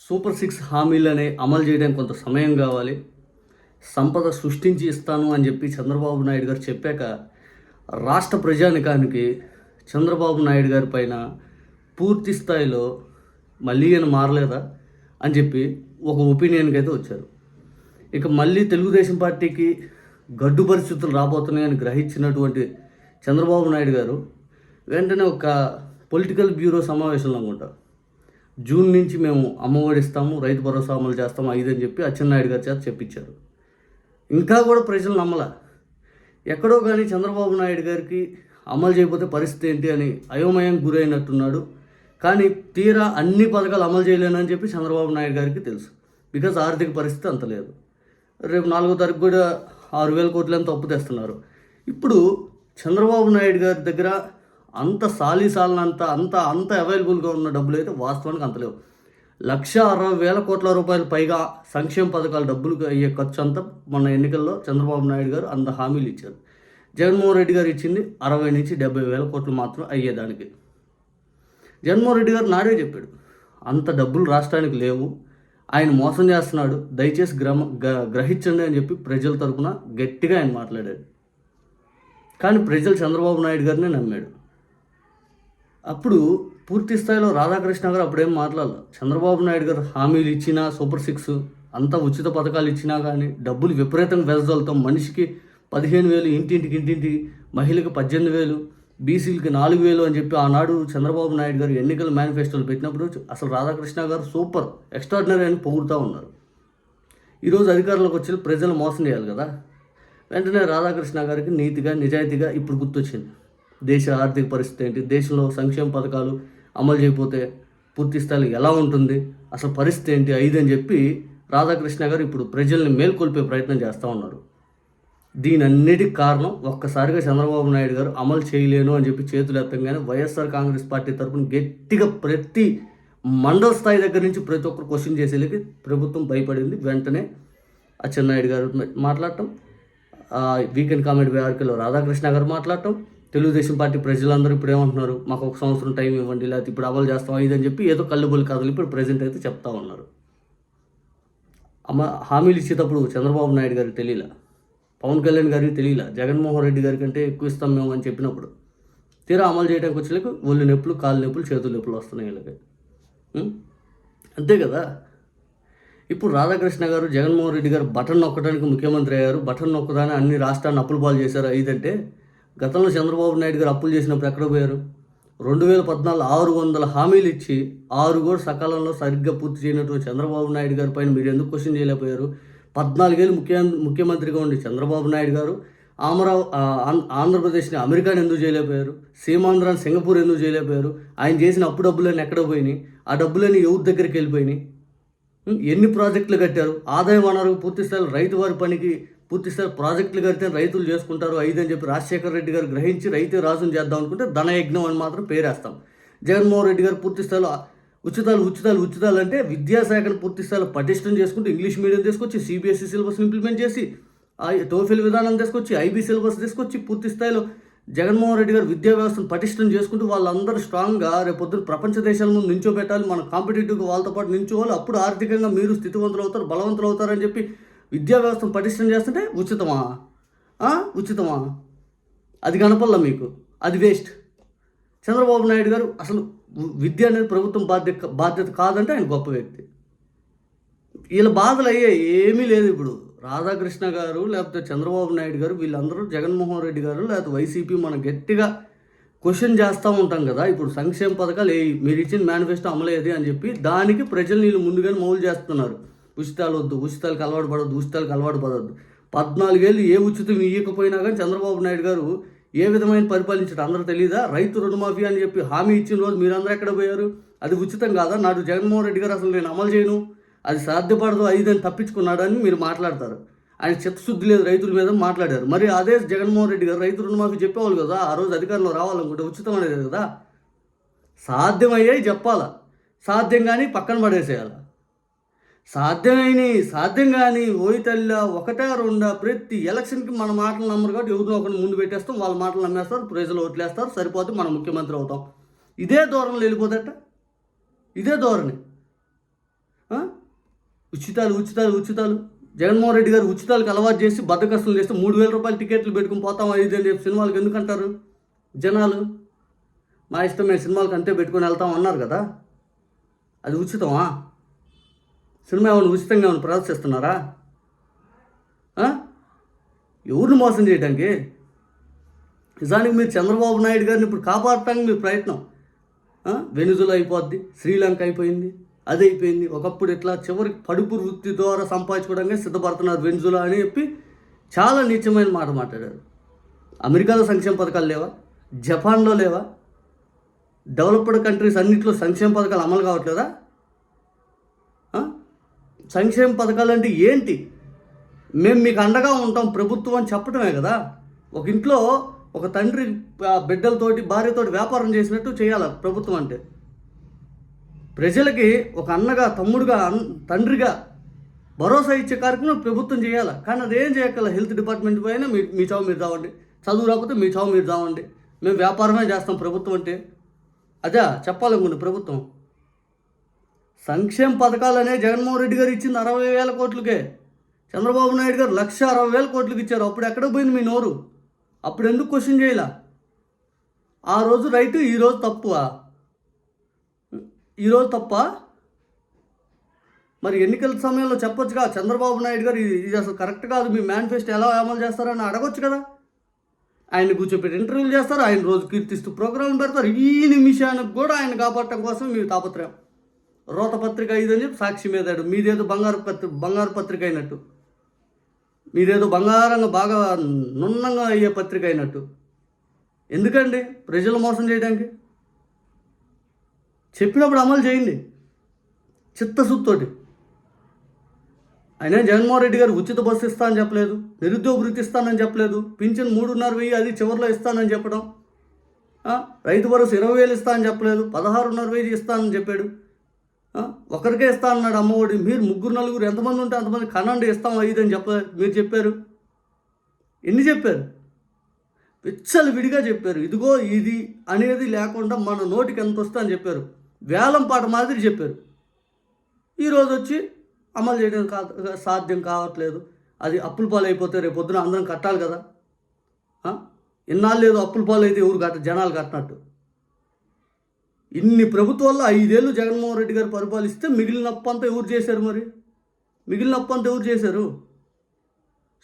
Super six హామీలనే అమలు చేయడానికి కొంత సమయం కావాలి. సంపద సృష్టించి ఇస్తాను అని చెప్పి చంద్రబాబు నాయుడు గారు చెప్పాక రాష్ట్ర ప్రజానికానికి చంద్రబాబు నాయుడు గారి పైన పూర్తి స్థాయిలో మళ్ళీ ఈయన మారలేదా అని చెప్పి ఒక ఒపీనియన్కి అయితే వచ్చారు. ఇక మళ్ళీ తెలుగుదేశం పార్టీకి గడ్డు పరిస్థితులు రాబోతున్నాయని గ్రహించినటువంటి చంద్రబాబు నాయుడు గారు వెంటనే ఒక పొలిటికల్ బ్యూరో సమావేశంలో అనుకుంటా జూన్ నుంచి మేము అమ్మఒడి ఇస్తాము రైతు భరోసా అమలు చేస్తాము ఐదని చెప్పి అచ్చెన్నాయుడు గారి చేత చెప్పించారు. ఇంకా కూడా ప్రజలు నమ్మల. ఎక్కడో కానీ చంద్రబాబు నాయుడు గారికి అమలు చేయకపోతే పరిస్థితి ఏంటి అని అయోమయం గురైనట్టున్నాడు. కానీ తీరా అన్ని పథకాలు అమలు చేయలేనని చెప్పి చంద్రబాబు నాయుడు గారికి తెలుసు. బికాజ్ ఆర్థిక పరిస్థితి అంత లేదు. రేపు నాలుగో తారీఖు కూడా ఆరు వేల కోట్లు అప్పు తెస్తున్నారు. ఇప్పుడు చంద్రబాబు నాయుడు గారి దగ్గర అంత సాలిసాలనంత అంత అంత అవైలబుల్గా ఉన్న డబ్బులు అయితే వాస్తవానికి అంత లేవు. లక్ష అరవై వేల కోట్ల రూపాయలు పైగా సంక్షేమ పథకాల డబ్బులు అయ్యే ఖర్చు అంతా మన ఎన్నికల్లో చంద్రబాబు నాయుడు గారు అంత హామీలు ఇచ్చారు. జగన్మోహన్ రెడ్డి గారు ఇచ్చింది అరవై నుంచి డెబ్బై వేల కోట్లు మాత్రం అయ్యేదానికి. జగన్మోహన్ రెడ్డి గారు నాడే చెప్పాడు అంత డబ్బులు రాష్ట్రానికి లేవు. ఆయన మోసం చేస్తున్నాడు దయచేసి గ్రమ గ- గ్రహించండి అని చెప్పి ప్రజల తరపున గట్టిగా ఆయన మాట్లాడాడు. కానీ ప్రజలు చంద్రబాబు నాయుడు గారినే నమ్మాడు. అప్పుడు పూర్తి స్థాయిలో రాధాకృష్ణ గారు అప్పుడేం మాట్లాడాలి. చంద్రబాబు నాయుడు గారు హామీలు ఇచ్చినా సూపర్ సిక్స్ అంతా ఉచిత పథకాలు ఇచ్చినా కానీ డబ్బులు విపరీతంగా వెదజల్లుతాం. మనిషికి పదిహేను వేలు ఇంటింటికి ఇంటింటి మహిళకి పద్దెనిమిది వేలు బీసీలకి నాలుగు వేలు అని చెప్పి ఆనాడు చంద్రబాబు నాయుడు గారు ఎన్నికల మేనిఫెస్టోలు పెట్టినప్పుడు అసలు రాధాకృష్ణ గారు సూపర్ ఎక్స్ట్రాడినరీ అని పొగుడుతూ ఉన్నారు. ఈరోజు అధికారంలోకి వచ్చి ప్రజలు మోసం చేయాలి కదా. వెంటనే రాధాకృష్ణ గారికి నీతిగా నిజాయితీగా ఇప్పుడు గుర్తొచ్చింది. దేశ ఆర్థిక పరిస్థితి ఏంటి? దేశంలో సంక్షేమ పథకాలు అమలు చేయకపోతే పూర్తి స్థాయిలో ఎలా ఉంటుంది? అసలు పరిస్థితి ఏంటి? ఐదు అని చెప్పి రాధాకృష్ణ గారు ఇప్పుడు ప్రజల్ని మేల్కొల్పే ప్రయత్నం చేస్తూ ఉన్నారు. దీని అన్నిటికి కారణం ఒక్కసారిగా చంద్రబాబు నాయుడు గారు అమలు చేయలేను అని చెప్పి చేతులు ఎత్తంగానే వైఎస్ఆర్ కాంగ్రెస్ పార్టీ తరఫున గట్టిగా ప్రతి మండల స్థాయి దగ్గర నుంచి ప్రతి ఒక్కరు క్వశ్చన్ చేసేందుకు ప్రభుత్వం భయపడింది. వెంటనే అచ్చెన్నాయుడు గారు మాట్లాడటం వీకెండ్ కామెడీ వ్యాఖ్యలో రాధాకృష్ణ గారు మాట్లాడటం తెలుగుదేశం పార్టీ ప్రజలందరూ ఇప్పుడు ఏమంటున్నారు మాకు ఒక సంవత్సరం టైం ఇవ్వండి లేకపోతే ఇప్పుడు అమలు చేస్తాం ఇదని అని చెప్పి ఏదో కళ్ళుబొల్లి కథలు ఇప్పుడు ప్రజెంట్ అయితే చెప్తా ఉన్నారు. అమ్మ హామీలు ఇచ్చేటప్పుడు చంద్రబాబు నాయుడు గారికి తెలియలా? పవన్ కళ్యాణ్ గారికి తెలియలా? జగన్మోహన్ రెడ్డి గారి కంటే ఎక్కువ ఇస్తాం మేము అని చెప్పినప్పుడు? తీరా అమలు చేయడానికి వచ్చేలకు ఒళ్ళు నొప్పులు కాళ్ళు నొప్పులు చేతులు నొప్పులు వస్తున్నాయి వీళ్ళకి. అంతే కదా? ఇప్పుడు రాధాకృష్ణ గారు జగన్మోహన్ రెడ్డి గారు బటన్ నొక్కడానికి ముఖ్యమంత్రి అయ్యారు. బటన్ నొక్కదాని అన్ని రాష్ట్రాన్ని అప్పులు పాలు చేశారు. ఇదంటే గతంలో చంద్రబాబు నాయుడు గారు అప్పులు చేసినప్పుడు ఎక్కడ పోయారు? రెండు వేల పద్నాలుగు ఆరు వందల హామీలు ఇచ్చి ఆరు కూడా సకాలంలో సరిగ్గా పూర్తి చేయనటువంటి చంద్రబాబు నాయుడు గారి పైన మీరు ఎందుకు క్వశ్చన్ చేయలేకపోయారు? పద్నాలుగేళ్ళు ముఖ్య ముఖ్యమంత్రిగా ఉండి చంద్రబాబు నాయుడు గారు ఆమరావు ఆంధ్రప్రదేశ్ని అమెరికాని ఎందుకు చేయలేకపోయారు? సీమాంధ్రాన్ని సింగపూర్ ఎందుకు చేయలేకపోయారు? ఆయన చేసిన అప్పు డబ్బులన్నీ ఎక్కడ పోయినాయి? ఆ డబ్బులన్నీ ఎవరి దగ్గరికి వెళ్ళిపోయినాయి? ఎన్ని ప్రాజెక్టులు కట్టారు? ఆదాయ వనరు పూర్తి స్థాయిలో రైతు వారి పనికి పూర్తి ప్రాజెక్టులు కడితే రైతులు చేసుకుంటారు ఐదు అని చెప్పి రాజశేఖర రెడ్డి గారు గ్రహించి రైతు రాజును చేద్దాం అనుకుంటే ధనయజ్ఞం అని మాత్రం పేరేస్తాం. జగన్మోహన్ రెడ్డి గారు పూర్తిస్థాయిలో ఉచితాలు ఉచితాలు ఉచితాలు అంటే విద్యాశాఖను పూర్తిస్థాయిలో పటిష్టం చేసుకుంటూ ఇంగ్లీష్ మీడియం తీసుకొచ్చి సిబిఎస్ఈ సిలబస్ ఇంప్లిమెంట్ చేసి ఆ విధానం తీసుకొచ్చి ఐబీ సిలబస్ తీసుకొచ్చి పూర్తి స్థాయిలో జగన్మోహన్ రెడ్డి గారు విద్యా వ్యవస్థను పటిష్టం చేసుకుంటూ వాళ్ళందరూ స్ట్రాంగ్గా రేపొద్దున ప్రపంచ దేశాల ముందు నించోబెట్టాలి. మనం కాంపిటేటివ్గా వాళ్ళతో పాటు నించోవాలి. అప్పుడు ఆర్థికంగా మీరు స్థితివంతులు అవుతారు బలవంతులు అవుతారని చెప్పి విద్యా వ్యవస్థను పటిష్టం చేస్తుంటే ఉచితమా? ఉచితమా? అది కనపల్లా మీకు? అది వేస్ట్ చంద్రబాబు నాయుడు గారు అసలు విద్య అనేది ప్రభుత్వం బాధ్యత బాధ్యత కాదంటే ఆయన గొప్ప వ్యక్తి. వీళ్ళ బాధలు అయ్యాయి ఏమీ లేదు ఇప్పుడు. రాధాకృష్ణ గారు లేకపోతే చంద్రబాబు నాయుడు గారు వీళ్ళందరూ జగన్మోహన్ రెడ్డి గారు లేకపోతే వైసీపీ మనం గట్టిగా క్వశ్చన్ చేస్తూ ఉంటాం కదా. ఇప్పుడు సంక్షేమ పథకాలు ఏ మీరు ఇచ్చిన మేనిఫెస్టో అమలేది అని చెప్పి దానికి ప్రజలు వీళ్ళు ముందుగానే మౌలు చేస్తున్నారు. ఉచితాలు వద్దు ఉచితాలకు అలవాటు పడవద్దు ఉచితాలకు అలవాటు పడవద్దు. పద్నాలుగేళ్ళు ఏ ఉచితం ఇవ్వకపోయినా కానీ చంద్రబాబు నాయుడు గారు ఏ విధమైన పరిపాలించడం? అందరూ తెలియదా రైతు రుణమాఫీ అని చెప్పి హామీ ఇచ్చిన రోజు మీరందరూ ఎక్కడ పోయారు? అది ఉచితం కాదా? నాడు జగన్మోహన్ రెడ్డి గారు అసలు నేను అమలు చేయను. అది సాధ్యపడదు ఐదని తప్పించుకున్నాడని మీరు మాట్లాడతారు. ఆయన చిత్తశుద్ధి లేదు రైతుల మీద మాట్లాడారు. మరి అదే జగన్మోహన్ రెడ్డి గారు రైతు రుణమాఫీ చెప్పేవాళ్ళు కదా? ఆ రోజు అధికారంలో రావాలనుకుంటే ఉచితం అనేది కదా? సాధ్యమయ్యాయి చెప్పాలా? సాధ్యం కానీ పక్కన పడేసేయాలి? సాధ్యమైన సాధ్యం కానీ ఓయి తల్లి ఒకటే రెండా ప్రతి ఎలక్షన్కి మన మాటలు నమ్మరు కాబట్టి ఎవరినో ఒకరిని ముందు పెట్టేస్తాం వాళ్ళ మాటలు నమ్మేస్తారు ప్రజలు ఓట్లేస్తారు సరిపోతే మనం ముఖ్యమంత్రి అవుతాం. ఇదే ధోరణిలో వెళ్ళిపోదట. ఇదే ధోరణి. ఉచితాలు ఉచితాలు ఉచితాలు. జగన్మోహన్ రెడ్డి గారు ఉచితాలకు అలవాటు చేసి బద్దకస్తులు చేస్తే మూడు వేల రూపాయలు టికెట్లు పెట్టుకుని పోతాం అది అని చెప్పి సినిమాలకు ఎందుకంటారు జనాలు? మా ఇష్టం మేము సినిమాలకు అంతే పెట్టుకొని వెళ్తాం అన్నారు కదా. అది ఉచితమా? సినిమా ఏమైనా ఉచితంగా ఏమైనా ప్రదర్శిస్తున్నారా ఎవరిని మోసం చేయడానికి నిజానికి మీరు చంద్రబాబు నాయుడు గారిని ఇప్పుడు కాపాడటానికి మీ ప్రయత్నం. వెనుజులా అయిపోద్ది శ్రీలంక అయిపోయింది అది అయిపోయింది. ఒకప్పుడు ఇట్లా చివరికి పడుపు వృత్తి ద్వారా సంపాదించుకోవడానికి సిద్ధపడుతున్నారు వెనుజులా అని చెప్పి చాలా నీచమైన మాట మాట్లాడారు. అమెరికాలో సంక్షేమ పథకాలు లేవా? జపాన్లో లేవా? డెవలప్డ్ కంట్రీస్ అన్నింటిలో సంక్షేమ పథకాలు అమలు కావట్లేదా? సంక్షేమ పథకాలు అంటే ఏంటి? మేము మీకు అండగా ఉంటాం ప్రభుత్వం అని చెప్పడమే కదా. ఒక ఇంట్లో ఒక తండ్రి బిడ్డలతోటి భార్యతోటి వ్యాపారం చేసినట్టు చేయాలి ప్రభుత్వం అంటే. ప్రజలకి ఒక అన్నగా తమ్ముడుగా అన్- తండ్రిగా భరోసా ఇచ్చే కార్యక్రమం ప్రభుత్వం చేయాలి. కానీ అదేం చేయక్కల? హెల్త్ డిపార్ట్మెంట్ పైన మీ మీ చావు మీరు చావండి. చదువు రాకపోతే మీ చావు మీరు చావండి. మేము వ్యాపారమే చేస్తాం ప్రభుత్వం అంటే. అదే చెప్పాలనుకుంది ప్రభుత్వం. సంక్షేమ పథకాలనే జగన్మోహన్ రెడ్డి గారు ఇచ్చింది అరవై వేల కోట్లకే. చంద్రబాబు నాయుడు గారు లక్ష అరవై వేల కోట్లకి ఇచ్చారు. అప్పుడు ఎక్కడ పోయింది మీ నోరు? అప్పుడు ఎందుకు క్వశ్చన్ చేయలే? ఆ రోజు రైట్ ఈ రోజు ఈరోజు తప్ప? మరి ఎన్నికల సమయంలో చెప్పొచ్చుగా చంద్రబాబు నాయుడు గారు ఇది ఇది అసలు కరెక్ట్ కాదు మీ మేనిఫెస్టో ఎలా అమలు చేస్తారని అడగొచ్చు కదా. ఆయన కూర్చోపెట్టి ఇంటర్వ్యూలు చేస్తారు ఆయన రోజు కీర్తిస్తూ ప్రోగ్రాంలు పెడతారు. ఈ నిమిషానికి కూడా ఆయన కాపాడటం కోసం మీ తాపత్రయం. రోత పత్రిక ఇదని చెప్పి సాక్షి మీద మీదేదో బంగారు పత్రి బంగారు పత్రిక అయినట్టు. మీదేదో బంగారంగా బాగా నున్నంగా అయ్యే పత్రిక అయినట్టు. ఎందుకండి? ప్రజలు మోసం చేయడానికి? చెప్పినప్పుడు అమలు చేయండి. చిత్తశుద్ధితోటి. అయినా జగన్మోహన్ రెడ్డి గారు ఉచిత బస్సు ఇస్తా అని చెప్పలేదు. నిరుద్యోగ వృత్తి ఇస్తానని చెప్పలేదు. పింఛన్ మూడున్నర వెయ్యి అది చివరిలో ఇస్తానని చెప్పడం. రైతు భరోసా ఇరవై వేలు ఇస్తా అని చెప్పలేదు. పదహారున్నర వెయ్యి ఇస్తానని చెప్పాడు. ఒకరికే ఇస్తా అన్నాడు అమ్మఒడి. మీరు ముగ్గురు నలుగురు ఎంతమంది ఉంటే అంతమంది కనండి ఇస్తాం ఐదు అని చెప్ప మీరు చెప్పారు. ఎన్ని చెప్పారు? పిచ్చలు విడిగా చెప్పారు. ఇదిగో ఇది అనేది లేకుండా మన నోటికి ఎంత వస్తా అని చెప్పారు. వేలం పాట మాదిరి చెప్పారు. ఈరోజు వచ్చి అమలు చేయడం కా సాధ్యం కావట్లేదు. అది అప్పుల పాలు అయిపోతే రేపు పొద్దున అందరం కట్టాలి కదా? ఇన్నాళ్ళు లేదు అప్పుల పాలు అయితే ఎవరు కట్ట జనాలు కట్టినట్టు. ఇన్ని ప్రభుత్వాల్లో ఐదేళ్ళు జగన్మోహన్ రెడ్డి గారు పరిపాలిస్తే మిగిలిన అప్పు అంతా ఎవరు చేశారు మరి? మిగిలిన అప్పంతా ఎవరు చేశారు?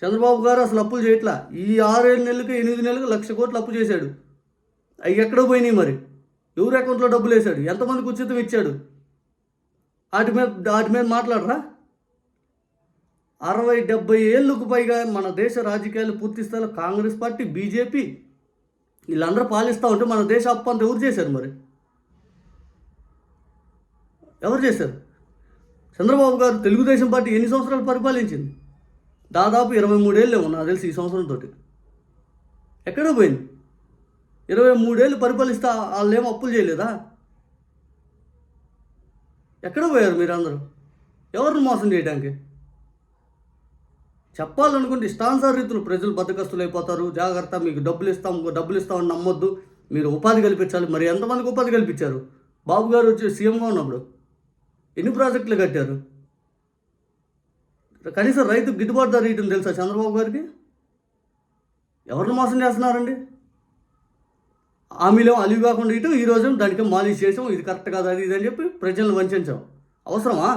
చంద్రబాబు గారు అసలు అప్పులు చేయట్లా? ఈ ఆరేడు నెలలకు ఎనిమిది నెలలకు లక్ష కోట్లు అప్పు చేశాడు. అవి ఎక్కడో పోయినాయి మరి? ఎవరి అకౌంట్లో డబ్బులు వేశాడు? ఎంతమందికి ఉచితం ఇచ్చాడు? వాటి మీద వాటి మీద మాట్లాడరా? అరవై డెబ్బై ఏళ్ళకు పైగా మన దేశ రాజకీయాలు పూర్తి స్థాయిలో కాంగ్రెస్ పార్టీ బీజేపీ వీళ్ళందరూ పాలిస్తూ ఉంటే మన దేశ అప్పు అంతా ఎవరు చేశారు మరి? ఎవరు చేశారు? చంద్రబాబు గారు తెలుగుదేశం పార్టీ ఎన్ని సంవత్సరాలు పరిపాలించింది? దాదాపు ఇరవై మూడేళ్ళు ఉన్నా తెలిసి ఈ సంవత్సరంతో ఎక్కడ పోయింది? ఇరవై మూడేళ్ళు పరిపాలిస్తే వాళ్ళు అప్పులు చేయలేదా? ఎక్కడ పోయారు మీరందరూ? ఎవరిని మోసం చేయడానికి? చెప్పాలనుకుంటే ఇష్టానుసార రీతులు ప్రజలు బద్దకస్తులు అయిపోతారు జాగ్రత్త మీకు డబ్బులు ఇస్తాం డబ్బులు ఇస్తామని నమ్మొద్దు. మీరు ఉపాధి కల్పించాలి. మరి ఎంతమందికి ఉపాధి కల్పించారు? బాబు గారు వచ్చి సీఎంగా ఉన్నప్పుడు. ఎన్ని ప్రాజెక్టులు కట్టారు? కనీసం రైతు గిట్టుబాటు ధర ఇయటం తెలుసా చంద్రబాబు గారికి? ఎవరిని మోసం చేస్తున్నారండి? హామీలో అలివి కాకుండా ఇటు ఈరోజు దానికి మాలిష్ చేసాం ఇది కరెక్ట్ కాదు అది ఇది అని చెప్పి ప్రజలను వంచాం అవసరమా?